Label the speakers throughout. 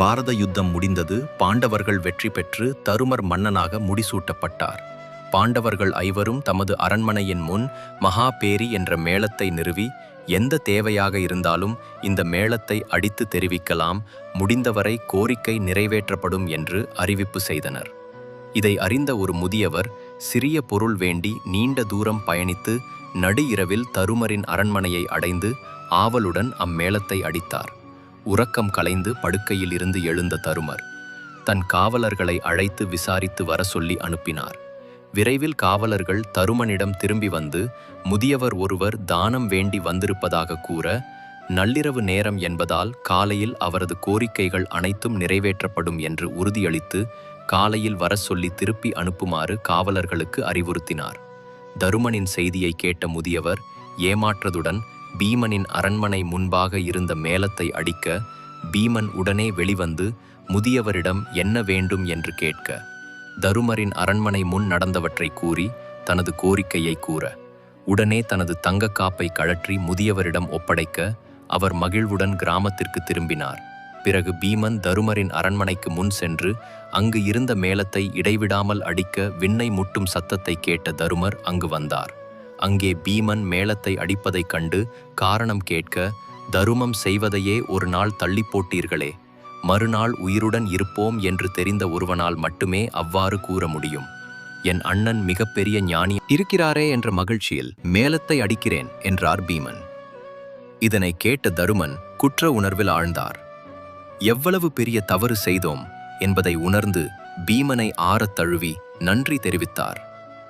Speaker 1: பாரத யுத்தம் முடிந்தது பாண்டவர்கள் வெற்றி பெற்று தருமர் மன்னனாக முடிசூட்டப்பட்டார். பாண்டவர்கள் ஐவரும் தமது அரண்மனையின் முன் மகாபேரி என்ற மேளத்தை நிறுவி எந்த தேவையாக இருந்தாலும் இந்த மேளத்தை அடித்து தெரிவிக்கலாம் முடிந்தவரை கோரிக்கை நிறைவேற்றப்படும் என்று அறிவிப்பு செய்தனர். இதை அறிந்த ஒரு முதியவர் சிறிய பொருள் வேண்டி நீண்ட தூரம் பயணித்து நடு இரவில் தருமரின் அரண்மனையை அடைந்து ஆவலுடன் அம்மேளத்தை அடித்தார். உறக்கம் கலைந்து படுக்கையில் இருந்து எழுந்த தருமர் தன் காவலர்களை அழைத்து விசாரித்து வர சொல்லி அனுப்பினார். விரைவில் காவலர்கள் தருமனிடம் திரும்பி வந்து முதியவர் ஒருவர் தானம் வேண்டி வந்திருப்பதாக கூற நள்ளிரவு நேரம் என்பதால் காலையில் அவரது கோரிக்கைகள் அனைத்தும் நிறைவேற்றப்படும் என்று உறுதியளித்து காலையில் வர சொல்லி திருப்பி அனுப்புமாறு காவலர்களுக்கு அறிவுறுத்தினார். தருமனின் செய்தியை கேட்ட முதியவர் ஏமாற்றதுடன் பீமனின் அரண்மனை முன்பாக இருந்த மேளத்தை அடிக்க பீமன் உடனே வெளிவந்து முதியவரிடம் என்ன வேண்டும்? என்று கேட்க. தருமரின் அரண்மனை முன் நடந்தவற்றை கூறி தனது கோரிக்கையை கூற. உடனே தனது தங்கக் காப்பை கழற்றி முதியவரிடம் ஒப்படைக்க அவர் மகிழ்வுடன் கிராமத்திற்கு திரும்பினார். பிறகு பீமன் தருமரின் அரண்மனைக்கு முன் சென்று அங்கு இருந்த மேளத்தை இடைவிடாமல் அடிக்க விண்ணை முட்டும் சத்தத்தை கேட்ட தருமர் அங்கு வந்தார். அங்கே பீமன் மேளத்தை அடிப்பதைக் கண்டு காரணம் கேட்க தருமம் செய்வதையே ஒரு நாள் தள்ளி போட்டீர்களே. மறுநாள் உயிருடன் இருப்போம் என்று தெரிந்த ஒருவனால் மட்டுமே அவ்வாறு கூற முடியும். என் அண்ணன் மிகப்பெரிய ஞானி இருக்கிறாரே என்ற மகிழ்ச்சியில் மேளத்தை அடிக்கிறேன் என்றார் பீமன். இதனை கேட்ட தருமன் குற்ற உணர்வில் ஆழ்ந்தார். எவ்வளவு பெரிய தவறு செய்தோம் என்பதை உணர்ந்து பீமனை ஆறத் தழுவி நன்றி தெரிவித்தார்.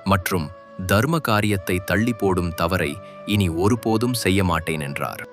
Speaker 1: மற்றும் தர்ம காரியத்தை தள்ளி போடும் தவறை இனி ஒருபோதும் செய்ய மாட்டேன் என்றார்.